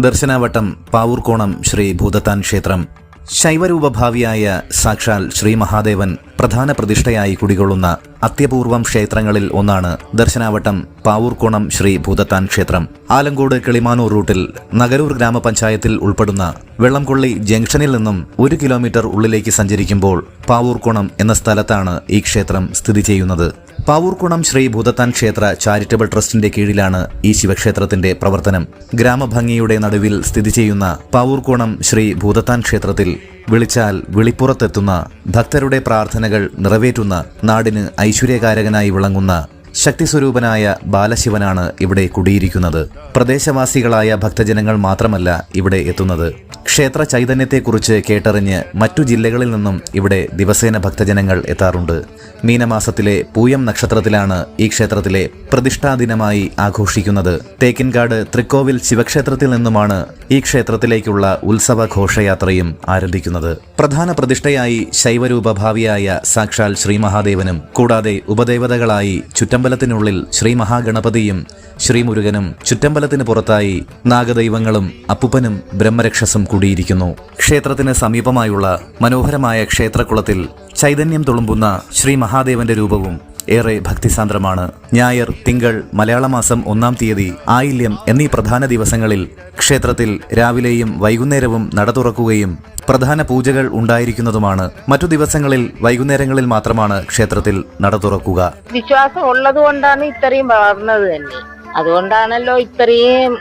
ദർശനാവട്ടം പാവൂർക്കോണം ശ്രീ ഭൂതത്താൻ ക്ഷേത്രം ശൈവരൂപഭാവിയായ സാക്ഷാൽ ശ്രീ മഹാദേവൻ പ്രധാന പ്രതിഷ്ഠയായി കുടികൊള്ളുന്ന അത്യപൂർവം ക്ഷേത്രങ്ങളിൽ ഒന്നാണ് ദർശനാവട്ടം പാവൂർക്കോണം ശ്രീ ഭൂതത്താൻ ക്ഷേത്രം. ആലങ്കോട് കിളിമാനൂർ റൂട്ടിൽ നഗരൂർ ഗ്രാമപഞ്ചായത്തിൽ ഉൾപ്പെടുന്ന വെള്ളംകൊള്ളി ജംഗ്ഷനിൽ നിന്നും ഒരു കിലോമീറ്റർ ഉള്ളിലേക്ക് സഞ്ചരിക്കുമ്പോൾ പാവൂർക്കോണം എന്ന സ്ഥലത്താണ് ഈ ക്ഷേത്രം സ്ഥിതി ചെയ്യുന്നത്. പാവൂർക്കുണം ശ്രീ ഭൂതത്താൻ ക്ഷേത്ര ചാരിറ്റബിൾ ട്രസ്റ്റിന്റെ കീഴിലാണ് ഈ ശിവക്ഷേത്രത്തിന്റെ പ്രവർത്തനം. ഗ്രാമഭംഗിയുടെ നടുവിൽ സ്ഥിതി ചെയ്യുന്ന പാവൂർക്കോണം ശ്രീ ഭൂതത്താൻ ക്ഷേത്രത്തിൽ വിളിച്ചാൽ വിളിപ്പുറത്തെത്തുന്ന ഭക്തരുടെ പ്രാർത്ഥനകൾ നിറവേറ്റുന്ന നാടിന് ഐശ്വര്യകാരകനായി വിളങ്ങുന്ന ശക്തിസ്വരൂപനായ ബാലശിവനാണ് ഇവിടെ കുടിയിരിക്കുന്നത്. പ്രദേശവാസികളായ ഭക്തജനങ്ങൾ മാത്രമല്ല ഇവിടെ എത്തുന്നത്. ക്ഷേത്ര ചൈതന്യത്തെക്കുറിച്ച് കേട്ടറിഞ്ഞ് മറ്റു ജില്ലകളിൽ നിന്നും ഇവിടെ ദിവസേന ഭക്തജനങ്ങൾ എത്താറുണ്ട്. മീനമാസത്തിലെ പൂയം നക്ഷത്രത്തിലാണ് ഈ ക്ഷേത്രത്തിലെ പ്രതിഷ്ഠാദിനമായി ആഘോഷിക്കുന്നത്. തേക്കിൻകാട് തൃക്കോവിൽ ശിവക്ഷേത്രത്തിൽ നിന്നുമാണ് ഈ ക്ഷേത്രത്തിലേക്കുള്ള ഉത്സവ ഘോഷയാത്രയും ആരംഭിക്കുന്നത്. പ്രധാന പ്രതിഷ്ഠയായി ശൈവരൂപഭാവിയായ സാക്ഷാൽ ശ്രീ മഹാദേവനും കൂടാതെ ഉപദേവതകളായി ചുറ്റമ്പലത്തിനുള്ളിൽ ശ്രീ മഹാഗണപതിയും ശ്രീമുരുകനും ചുറ്റമ്പലത്തിന് പുറത്തായി നാഗദൈവങ്ങളും അപ്പുപ്പനും ബ്രഹ്മരക്ഷസും കൂടിയിരിക്കുന്നു. ക്ഷേത്രത്തിന് സമീപമായുള്ള മനോഹരമായ ക്ഷേത്രക്കുളത്തിൽ ചൈതന്യം തുളുമ്പുന്ന ശ്രീ മഹാദേവന്റെ രൂപവും ഏറെ ഭക്തിസാന്ദ്രമാണ്. ഞായർ തിങ്കൾ മലയാള മാസം ഒന്നാം തീയതി ആയില്യം എന്നീ പ്രധാന ദിവസങ്ങളിൽ ക്ഷേത്രത്തിൽ രാവിലെയും വൈകുന്നേരവും നട തുറക്കുകയും പ്രധാന പൂജകൾ ഉണ്ടായിരിക്കുന്നതുമാണ്. മറ്റു ദിവസങ്ങളിൽ വൈകുന്നേരങ്ങളിൽ മാത്രമാണ് ക്ഷേത്രത്തിൽ നട തുറക്കുക. വിശ്വാസം ഉള്ളത് കൊണ്ടാണ് ഇത്രയും വളർന്നത് തന്നെ. അതുകൊണ്ടാണല്ലോ ഇത്രയും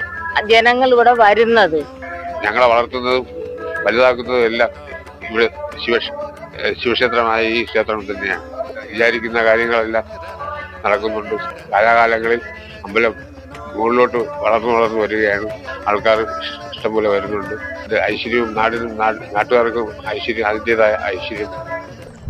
ജനങ്ങൾ ഇവിടെ വരുന്നത്. ഞങ്ങളെ വളർത്തുന്നതും വലുതാക്കുന്നതും എല്ലാം ഇവിടെ ശിവ ശിവക്ഷേത്രമായ ഈ ക്ഷേത്രം തന്നെയാണ്. വിചാരിക്കുന്ന കാര്യങ്ങളെല്ലാം നടക്കുന്നുണ്ട്. കാലാകാലങ്ങളിൽ അമ്പലം മുകളിലോട്ട് വളർന്നു വളർന്നു വരികയാണ്. ആൾക്കാർ ഇഷ്ടംപോലെ വരുന്നുണ്ട്. ഇത് ഐശ്വര്യവും നാടിനും നാട്ടുകാർക്കും ഐശ്വര്യം അതിന്റെതായ ഐശ്വര്യം.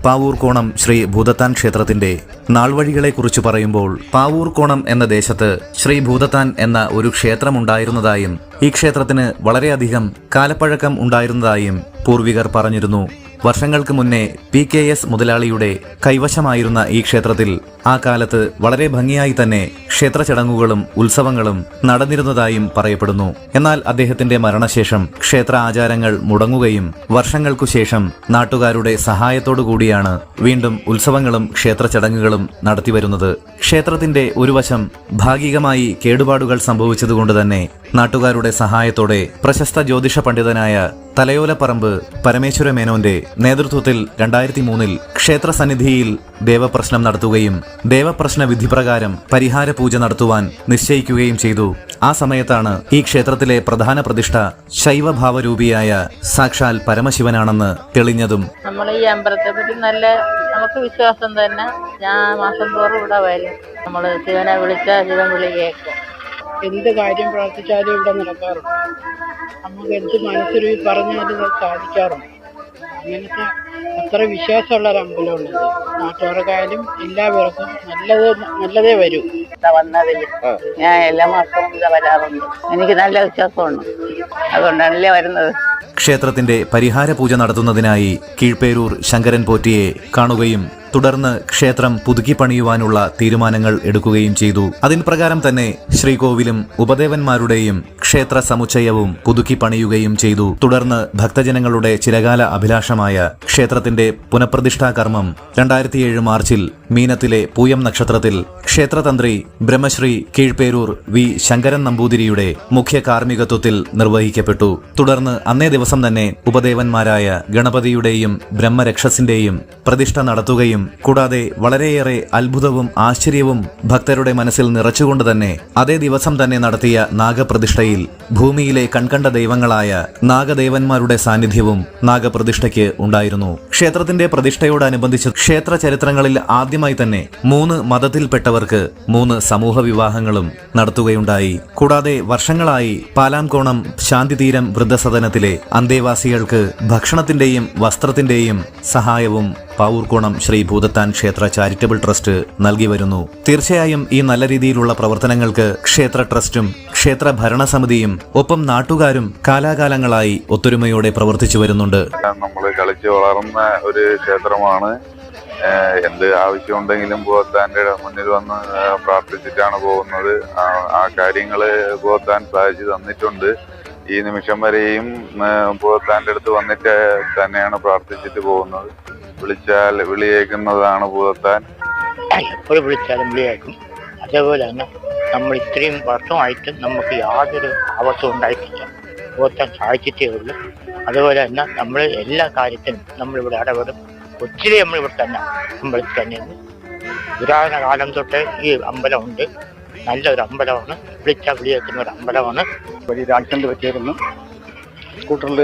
പാവൂർക്കോണം ശ്രീ ഭൂതത്താൻ ക്ഷേത്രത്തിന്റെ നാൾവഴികളെക്കുറിച്ച് പറയുമ്പോൾ പാവൂർക്കോണം എന്ന ദേശത്ത് ശ്രീ ഭൂതത്താൻ എന്ന ഒരു ക്ഷേത്രമുണ്ടായിരുന്നതായും ഈ ക്ഷേത്രത്തിന് വളരെയധികം കാലപ്പഴക്കം ഉണ്ടായിരുന്നതായും പൂർവികർ പറഞ്ഞിരുന്നു. വർഷങ്ങൾക്ക് മുന്നേ പി കെ എസ് മുതലാളിയുടെ കൈവശമായിരുന്ന ഈ ക്ഷേത്രത്തിൽ ആ കാലത്ത് വളരെ ഭംഗിയായി തന്നെ ക്ഷേത്ര ചടങ്ങുകളും ഉത്സവങ്ങളും നടന്നിരുന്നതായും പറയപ്പെടുന്നു. എന്നാൽ അദ്ദേഹത്തിന്റെ മരണശേഷം ക്ഷേത്ര ആചാരങ്ങൾ മുടങ്ങുകയും വർഷങ്ങൾക്കു ശേഷം നാട്ടുകാരുടെ സഹായത്തോടു കൂടിയാണ് വീണ്ടും ഉത്സവങ്ങളും ക്ഷേത്ര ചടങ്ങുകളും നടത്തിവരുന്നത്. ക്ഷേത്രത്തിന്റെ ഒരു വശം ഭാഗികമായി കേടുപാടുകൾ സംഭവിച്ചതുകൊണ്ട് തന്നെ നാട്ടുകാരുടെ സഹായത്തോടെ പ്രശസ്ത ജ്യോതിഷ പണ്ഡിതനായ തലയോലപ്പറമ്പ് പരമേശ്വര മേനോന്റെ നേതൃത്വത്തിൽ രണ്ടായിരത്തി മൂന്നിൽ ക്ഷേത്ര സന്നിധിയിൽ ദേവപ്രശ്നം നടത്തുകയും ദേവപ്രശ്ന വിധിപ്രകാരം പരിഹാര പൂജ നടത്തുവാൻ നിശ്ചയിക്കുകയും ചെയ്തു. ആ സമയത്താണ് ഈ ക്ഷേത്രത്തിലെ പ്രധാന പ്രതിഷ്ഠ ശൈവഭാവരൂപിയായ സാക്ഷാൽ പരമശിവനാണെന്ന് തെളിഞ്ഞതും. നമ്മൾ ഈ നല്ല നമുക്ക് വിശ്വാസം തന്നെ. ഞാൻ മാസം തോറും ഇവിടെ വരും. നമ്മൾ ശിവനെ വിളിച്ച ശിവൻ വിളി കേൾക്കും എന്ത് കാര്യം പ്രാർത്ഥിച്ചാലും ഇവിടെ നടക്കാറുണ്ട്. നമുക്ക് എന്ത് മനസ്സിൽ പറഞ്ഞാലും അത് സാധിക്കാറുണ്ട്. അങ്ങനത്തെ അത്ര വിശ്വാസമുള്ള ഒരു അമ്പലമുള്ളത് നാട്ടുകാർക്കായാലും എല്ലാവർക്കും നല്ലത് നല്ലതേ വരൂ. വന്നതിൽ ഞാൻ എല്ലാ മാസവും ഇവിടെ വരാറുണ്ട്. എനിക്ക് നല്ല വിശ്വാസമാണ്. അതുകൊണ്ടാണല്ലേ വരുന്നത്. ക്ഷേത്രത്തിന്റെ പരിഹാര പൂജ നടത്തുന്നതിനായി കീഴ്പേരൂർ ശങ്കരൻ പോറ്റിയെ കാണുകയും തുടർന്ന് ക്ഷേത്രം പുതുക്കി പണിയുവാനുള്ള തീരുമാനങ്ങൾ എടുക്കുകയും ചെയ്തു. അതിൻ പ്രകാരം തന്നെ ശ്രീകോവിലും ഉപദേവന്മാരുടെയും ക്ഷേത്ര സമുച്ചയവും പുതുക്കി പണിയുകയും ചെയ്തു. തുടർന്ന് ഭക്തജനങ്ങളുടെ ചിരകാല അഭിലാഷമായ ക്ഷേത്രത്തിന്റെ പുനഃപ്രതിഷ്ഠാ കർമ്മം രണ്ടായിരത്തിയേഴ് മാർച്ചിൽ മീനത്തിലെ പൂയം നക്ഷത്രത്തിൽ ക്ഷേത്രതന്ത്രി ബ്രഹ്മശ്രീ കീഴ്പേരൂർ വി ശങ്കരൻ നമ്പൂതിരിയുടെ മുഖ്യ കാർമ്മികത്വത്തിൽ നിർവഹിക്കപ്പെട്ടു. തുടർന്ന് അന്നേ ദിവസം തന്നെ ഉപദേവന്മാരായ ഗണപതിയുടെയും ബ്രഹ്മരക്ഷസിന്റെയും പ്രതിഷ്ഠ നടത്തുകയും കൂടാതെ വളരെയേറെ അത്ഭുതവും ആശ്ചര്യവും ഭക്തരുടെ മനസ്സിൽ നിറച്ചുകൊണ്ട് തന്നെ അതേ ദിവസം തന്നെ നടത്തിയ നാഗപ്രതിഷ്ഠയിൽ ഭൂമിയിലെ കൺകണ്ട ദൈവങ്ങളായ നാഗദേവന്മാരുടെ സാന്നിധ്യവും നാഗപ്രതിഷ്ഠയ്ക്ക് ഉണ്ടായിരുന്നു. ക്ഷേത്രത്തിന്റെ പ്രതിഷ്ഠയോടനുബന്ധിച്ച് ക്ഷേത്ര ചരിത്രങ്ങളിൽ ആദ്യമായി തന്നെ മൂന്ന് മതത്തിൽപ്പെട്ടവർക്ക് മൂന്ന് സമൂഹ വിവാഹങ്ങളും നടത്തുകയുണ്ടായി. കൂടാതെ വർഷങ്ങളായി പാലാംകോണം ശാന്തിതീരം വൃദ്ധസദനത്തിലെ അന്തേവാസികൾക്ക് ഭക്ഷണത്തിന്റെയും വസ്ത്രത്തിന്റെയും സഹായവും പാവൂർക്കോണം ശ്രീ ഭൂതത്താൻ ക്ഷേത്ര ചാരിറ്റബിൾ ട്രസ്റ്റ് നൽകി വരുന്നു. തീർച്ചയായും ഈ നല്ല രീതിയിലുള്ള പ്രവർത്തനങ്ങൾക്ക് ക്ഷേത്ര ട്രസ്റ്റും ക്ഷേത്ര ഭരണസമിതിയും ഒപ്പം നാട്ടുകാരും കാലാകാലങ്ങളായി ഒത്തൊരുമയോടെ പ്രവർത്തിച്ചു വരുന്നുണ്ട്. നമ്മൾ കളിച്ചു വളർന്ന ഒരു ക്ഷേത്രമാണ്. എന്ത് ആവശ്യമുണ്ടെങ്കിലും ഭഗവത്താന്റെ മുന്നിൽ വന്ന് പ്രാർത്ഥിച്ചിട്ടാണ് പോകുന്നത്. ആ- കാര്യങ്ങൾ ഭഗവത്താൻ സാധിച്ചു തന്നിട്ടുണ്ട്. ഈ നിമിഷം വരെയും ഭൂതത്താന്റെ അടുത്ത് വന്നിട്ട് തന്നെയാണ് പ്രാർത്ഥിച്ചിട്ട് പോകുന്നത്. വിളിച്ചാൽ വിളിയേക്കുന്നതാണ് ഭൂതത്താൻ. എപ്പോഴും വിളിച്ചാലും വിളിയേക്കും. അതേപോലെ തന്നെ നമ്മൾ ഇത്രയും വർഷമായിട്ടും നമുക്ക് യാതൊരു ആവശ്യം ഉണ്ടായിട്ടില്ല. ഭൂതത്താൻ സാധിച്ചിട്ടേ ഉള്ളൂ. അതുപോലെ തന്നെ നമ്മൾ എല്ലാ കാര്യത്തിനും നമ്മളിവിടെ ഇടപെടും. ഒത്തിരി നമ്മളിവിടെ തന്നെ അമ്പലത്തിൽ തന്നെയാണ് പുരാതന കാലം തൊട്ട് ഈ അമ്പലമുണ്ട്. നല്ലൊരു അമ്പലമാണ് വിളിച്ചാൽ വിളിയേക്കുന്ന ഒരു അമ്പലമാണ് വലിയൊരു ആക്സിഡന്റ് വെച്ചിരുന്നു സ്കൂട്ടറിൽ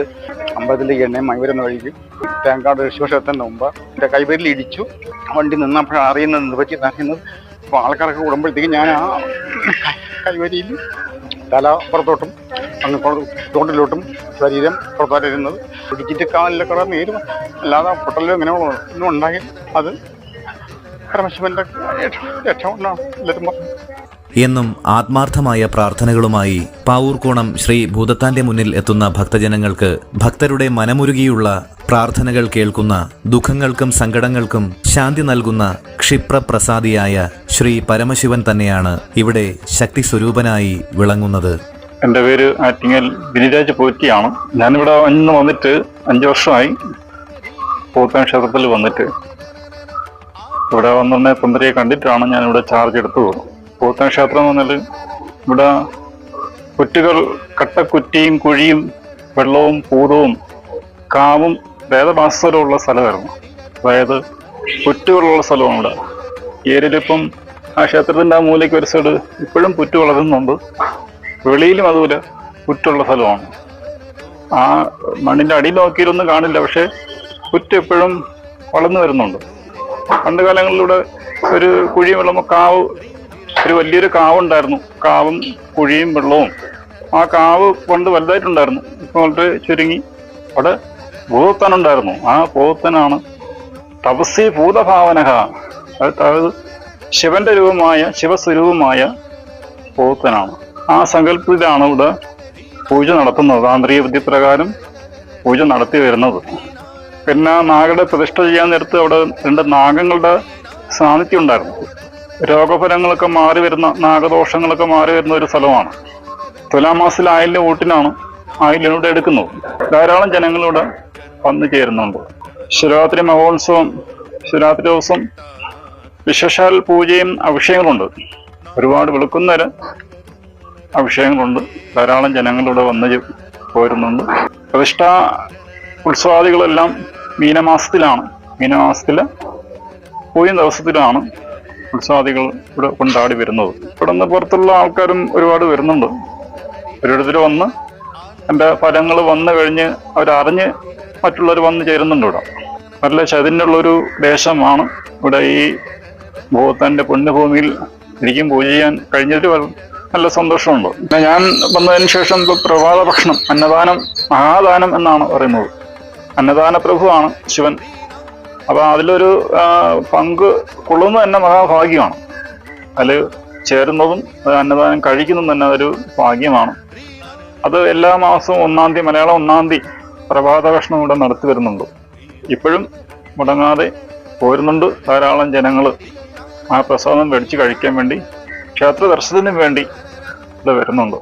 അമ്പലത്തിലേക്ക് എണ്ണ മൈവരുന്ന വഴിക്ക് തേങ്കാട് ശിവക്ഷേത്രത്തിന് മുമ്പ് എന്റെ കൈവരിൽ ഇടിച്ചു. വണ്ടി നിന്നപ്പോഴാണ് അറിയുന്നത് പറ്റി അറിയുന്നത് അപ്പോൾ ആൾക്കാരൊക്കെ കൂടുമ്പോഴത്തേക്ക് ഞാൻ ആ കൈവരിയിൽ തല പുറത്തോട്ടും അങ്ങ് തോട്ടിലോട്ടും ശരീരം പുറത്തോട്ടിരുന്നത് ഇടിച്ചിട്ട് കാലിലൊക്കെ കൂടെ നേരും അല്ലാതെ പൊട്ടലോ ഇങ്ങനെ ഒന്നും ഉണ്ടായി അത് പരമശിവന്റെ രക്ഷ കൊണ്ടാണ്. എല്ലാവരും പറഞ്ഞു എന്നും ആത്മാർത്ഥമായ പ്രാർത്ഥനകളുമായി പാവൂർക്കോണം ശ്രീ ഭൂതത്താന്റെ മുന്നിൽ എത്തുന്ന ഭക്തജനങ്ങൾക്ക് ഭക്തരുടെ മനമുരുകിയുള്ള പ്രാർത്ഥനകൾ കേൾക്കുന്ന ദുഃഖങ്ങൾക്കും സങ്കടങ്ങൾക്കും ശാന്തി നൽകുന്ന ക്ഷിപ്രപ്രസാദിയായ ശ്രീ പരമശിവൻ തന്നെയാണ് ഇവിടെ ശക്തി സ്വരൂപനായി വിളങ്ങുന്നത്. എന്റെ പേര് ആറ്റിങ്ങൽ ഗിരിരാജ് പോറ്റിയാണ്. ഞാനിവിടെ ഇന്ന് വന്നിട്ട് അഞ്ച് വർഷമായി പോത്താൻ ക്ഷേത്രത്തിൽ വന്നിട്ട്. ഇവിടെ വന്നെ സുന്ദരിയെ കണ്ടിട്ടാണ് ഞാനിവിടെ ചാർജ് എടുത്തു എടുത്തത്. പോത്താൻ ക്ഷേത്രം എന്ന് പറഞ്ഞാൽ ഇവിടെ കുറ്റുകൾ കട്ടക്കുറ്റിയും കുഴിയും വെള്ളവും പൂതവും കാവും വേദവാസരമുള്ള സ്ഥലമായിരുന്നു. അതായത് പുറ്റുകളുള്ള സ്ഥലമാണ് ഇവിടെ. ഏരിലിപ്പം ആ ക്ഷേത്രത്തിന്റെ ആ മൂലയ്ക്ക് ഒരു സൈഡ് ഇപ്പോഴും പുറ്റ് വളരുന്നുണ്ട് വെളിയിലും അതുപോലെ പുറ്റുള്ള സ്ഥലമാണ്. ആ മണ്ണിന്റെ അടിയിൽ നോക്കിയിട്ടൊന്നും കാണില്ല പക്ഷേ പുറ്റ് എപ്പോഴും വളർന്നു വരുന്നുണ്ട്. പണ്ട് കാലങ്ങളിലൂടെ ഒരു കുഴിയും വെള്ളം കാവ് ഒരു വലിയൊരു കാവുണ്ടായിരുന്നു. കാവും കുഴിയും വെള്ളവും. ആ കാവ് കൊണ്ട് വലുതായിട്ടുണ്ടായിരുന്നു. ഇപ്പോൾ ചുരുങ്ങി അവിടെ ഭൂതത്തനുണ്ടായിരുന്നു. ആ ഭൂതത്തനാണ് തപസ്സി ഭൂതഭാവനക അതായത് ശിവന്റെ രൂപമായ ശിവസ്വരൂപമായ ഭൂതത്തനാണ് ആ സങ്കല്പത്തിലാണ് ഇവിടെ പൂജ നടത്തുന്നത്. താന്ത്രിക വിദ്യപ്രകാരം പൂജ നടത്തി വരുന്നത്. പിന്നെ നാഗയുടെ പ്രതിഷ്ഠ ചെയ്യാൻ നേരത്ത് അവിടെ രണ്ട് നാഗങ്ങളുടെ സാന്നിധ്യം ഉണ്ടായിരുന്നു. രോഗഫലങ്ങളൊക്കെ മാറി വരുന്ന നാഗദോഷങ്ങളൊക്കെ മാറി വരുന്ന ഒരു സ്ഥലമാണ്. തുലാമാസത്തിൽ ആയിലിന്റെ ഊട്ടിനാണ് ആയിലിലൂടെ എടുക്കുന്നത്. ധാരാളം ജനങ്ങളിവിടെ വന്നു ചേരുന്നുണ്ട്. ശിവരാത്രി മഹോത്സവം ശിവരാത്രി ദിവസം വിശേഷാൽ പൂജയും അഭിഷേകങ്ങളുണ്ട്. ഒരുപാട് വെളുക്കുന്നവര് അഭിഷേകങ്ങളുണ്ട്. ധാരാളം ജനങ്ങളിവിടെ വന്ന് പോരുന്നുണ്ട്. പ്രതിഷ്ഠ ഉത്സവാദികളെല്ലാം മീനമാസത്തിലാണ്. മീനമാസത്തിലെ പൂയം ദിവസത്തിലാണ് ഉത്സവാദികൾ ഇവിടെ കൊണ്ടാടി വരുന്നത്. ഇവിടെ നിന്ന് പുറത്തുള്ള ആൾക്കാരും ഒരുപാട് വരുന്നുണ്ട്. ഒരിടത്തിൽ വന്ന് എന്റെ ഫലങ്ങൾ വന്നു കഴിഞ്ഞ് അവരറിഞ്ഞ് മറ്റുള്ളവർ വന്ന് ചേരുന്നുണ്ട് ഇവിടെ. നല്ല ചതിനുള്ളൊരു ദേശമാണ് ഇവിടെ ഈ ഭൂത്താന്റെ പുണ്യഭൂമിയിൽ എനിക്കും പൂജ ചെയ്യാൻ കഴിഞ്ഞിട്ട് നല്ല സന്തോഷമുണ്ട്. പിന്നെ ഞാൻ വന്നതിന് ശേഷം ഇപ്പോൾ പ്രഭാത ഭക്ഷണം അന്നദാനം മഹാദാനം എന്നാണ് പറയുന്നത്. അന്നദാന പ്രഭുവാണ് ശിവൻ. അപ്പൊ അതിലൊരു പങ്ക് കൊള്ളുന്നത് തന്നെ മഹാഭാഗ്യമാണ്. അതിൽ ചേരുന്നതും അന്നദാനം കഴിക്കുന്നതും തന്നെ അതൊരു ഭാഗ്യമാണ്. അത് എല്ലാ മാസവും ഒന്നാം തീയതി മലയാളം ഒന്നാം തീയതി പ്രഭാത ഭക്ഷണം ഇവിടെ നടത്തി വരുന്നുണ്ട്. ഇപ്പോഴും മുടങ്ങാതെ പോരുന്നുണ്ട് ധാരാളം ജനങ്ങൾ ആ പ്രസാദം മേടിച്ച് കഴിക്കാൻ വേണ്ടി ക്ഷേത്ര ദർശനത്തിനും വേണ്ടി ഇവിടെ വരുന്നുണ്ട്.